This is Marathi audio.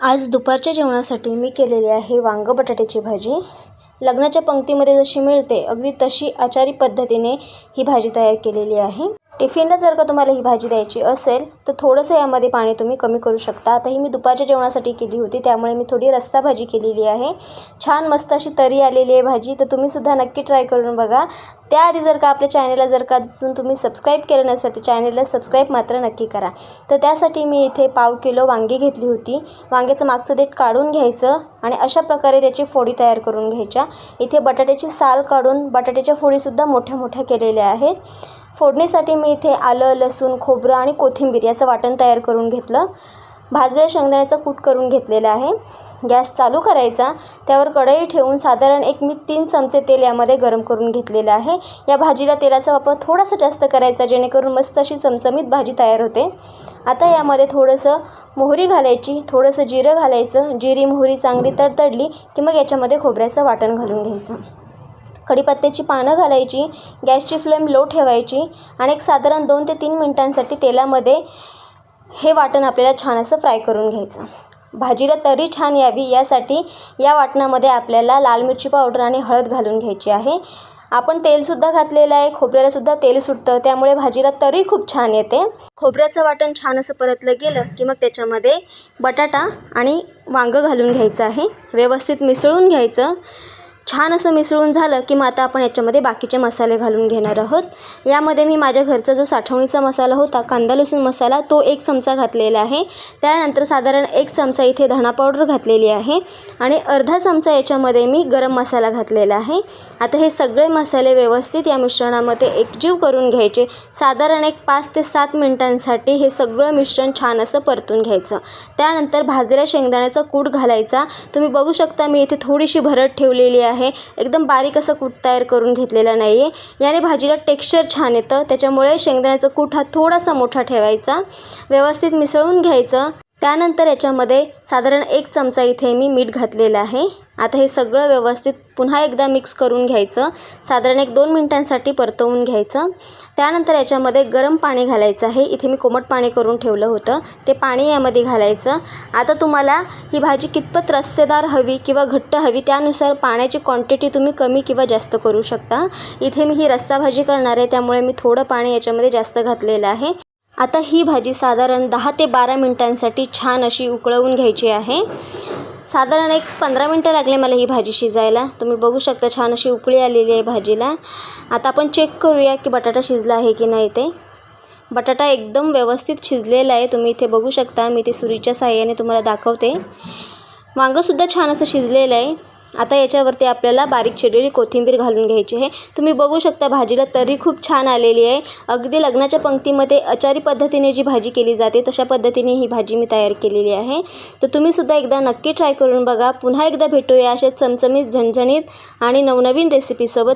आज दुपारच्या जेवणासाठी मी केलेली आहे वांगं बटाट्याची भाजी. लग्नाच्या पंक्तीमध्ये जशी मिळते अगदी तशी आचारी पद्धतीने ही भाजी तयार केलेली आहे. टिफिनला जर का तुम्हाला ही भाजी द्यायची असेल तर थोडंसं यामध्ये पाणी तुम्ही कमी करू शकता. आता ही मी दुपारच्या जेवणासाठी केली होती त्यामुळे मी थोडी रस्ता भाजी केलेली आहे. छान मस्त अशी तरी आलेली आहे भाजी तर तुम्हीसुद्धा नक्की ट्राय करून बघा. त्याआधी जर का आपल्या चॅनेलला जर का अजून तुम्ही सबस्क्राईब केलं नसेल तर चॅनेलला सबस्क्राईब मात्र नक्की करा. तर त्यासाठी मी इथे पाव किलो वांगी घेतली होती. वांग्याचं मागचं देठ काढून घ्यायचं आणि अशा प्रकारे त्याची फोडी तयार करून घ्यायच्या. इथे बटाट्याची साल काढून बटाट्याच्या फोडीसुद्धा मोठ्या मोठ्या केलेल्या आहेत. फोडणीसाठी मी इथे आलं लसूण खोबरं आणि कोथिंबीर याचं वाटण तयार करून घेतलं. भाजलेल्या शेंगदाण्याचा कूट करून घेतलेला आहे. गॅस चालू करायचा. त्यावर कढई ठेवून साधारण एक मी तीन चमचे तेल यामध्ये गरम करून घेतलेलं आहे. या भाजीला तेलाचा वापर थोडासा जास्त करायचा जेणेकरून मस्त अशी चमचमीत भाजी तयार होते. आता यामध्ये थोडंसं मोहरी घालायची थोडंसं जिरं घालायचं. जिरी मोहरी चांगली तडतडली की मग याच्यामध्ये खोबऱ्याचं वाटण घालून घ्यायचं. कढीपत्त्याची पानं घालायची गॅसची फ्लेम लो ठेवायची आणि एक साधारण दोन ते तीन मिनटांसाठी तेलामध्ये हे वाटण आपल्याला छान असं फ्राय करून घ्यायचं. भाजीला तरी छान यावी यासाठी या वाटणामध्ये आपल्याला लाल मिरची पावडर आणि हळद घालून घ्यायची आहे. आपण तेलसुद्धा घातलेलं आहे खोबऱ्यालासुद्धा तेल सुटतं त्यामुळे भाजीला तरी खूप छान येते. खोबऱ्याचं वाटण छान असं परतलं गेलं की मग त्याच्यामध्ये बटाटा आणि वांगं घालून घ्यायचं आहे. व्यवस्थित मिसळून घ्यायचं. छान असं मिसळून झालं की मग आता आपण याच्यामध्ये बाकीचे मसाले घालून घेणार आहोत. यामध्ये मी माझ्या घरचा जो साठवणीचा मसाला होता कांदा लसूण मसाला तो एक चमचा घातलेला आहे. त्यानंतर साधारण एक चमचा इथे धणा पावडर घातलेली आहे आणि अर्धा चमचा याच्यामध्ये मी गरम मसाला घातलेला आहे. आता हे सगळे मसाले व्यवस्थित या मिश्रणामध्ये एकजीव करून घ्यायचे. साधारण एक पाच ते सात मिनटांसाठी हे सगळं मिश्रण छान असं परतून घ्यायचं. त्यानंतर भाजलेल्या शेंगदाण्याचा कूट घालायचा. तुम्ही बघू शकता मी इथे थोडीशी भरड ठेवलेली आहे. एकदम बारीक असं कूट तयार करून घेतलेला नाही आहे याने भाजीला टेक्स्चर छान येतं. त्याच्यामुळे शेंगदाण्याचा कूट हा थोडासा मोठा ठेवायचा. व्यवस्थित मिसळून घ्यायचं. त्यानंतर याच्यामध्ये साधारण एक चमचा इथे मी मीठ घातलेलं आहे. आता हे सगळं व्यवस्थित पुन्हा एकदा मिक्स करून घ्यायचं. साधारण एक दोन मिनटांसाठी परतवून घ्यायचं. त्यानंतर याच्यामध्ये गरम पाणी घालायचं आहे. इथे मी कोमट पाणी करून ठेवलं होतं. ते पाणी यामध्ये घालायचं. आता तुम्हाला ही भाजी कितपत रस्सेदार हवी किंवा घट्ट हवी त्यानुसार पाण्याची क्वांटिटी तुम्ही कमी किंवा जास्त करू शकता. इथे मी ही रस्सा भाजी करणार आहे. त्यामुळे मी थोडं पाणी याच्यामध्ये जास्त घातलेलं आहे. आता ही भाजी साधारण दहा ते बारा मिनटांसाठी छान अशी उकळवून घ्यायची आहे. साधारण एक पंधरा मिनटं लागले मला ही भाजी शिजायला. तुम्ही बघू शकता छान अशी उकळी आलेली आहे भाजीला. आता आपण चेक करूया की बटाटा शिजला आहे की नाही ते. बटाटा एकदम व्यवस्थित शिजलेला आहे. तुम्ही इथे बघू शकता. मी ते सुरीच्या साह्याने तुम्हाला दाखवते. वांगंसुद्धा छान असं शिजलेलं आहे. आता याच्यावरती आपल्याला बारीक चिरलेली कोथिंबीर घालून घ्यायची आहे. तुम्ही बघू शकता भाजीला तरी खूप छान आलेली आहे. अगदी लग्नाच्या पंक्तीमध्ये अचारी पद्धतीने जी भाजी केली जाते तशा पद्धतीने ही भाजी मी तयार केलेली आहे. तर तुम्हीसुद्धा एकदा नक्की ट्राय करून बघा. पुन्हा एकदा भेटूया अशा चमचमीत झणझणीत आणि नवनवीन रेसिपीसोबत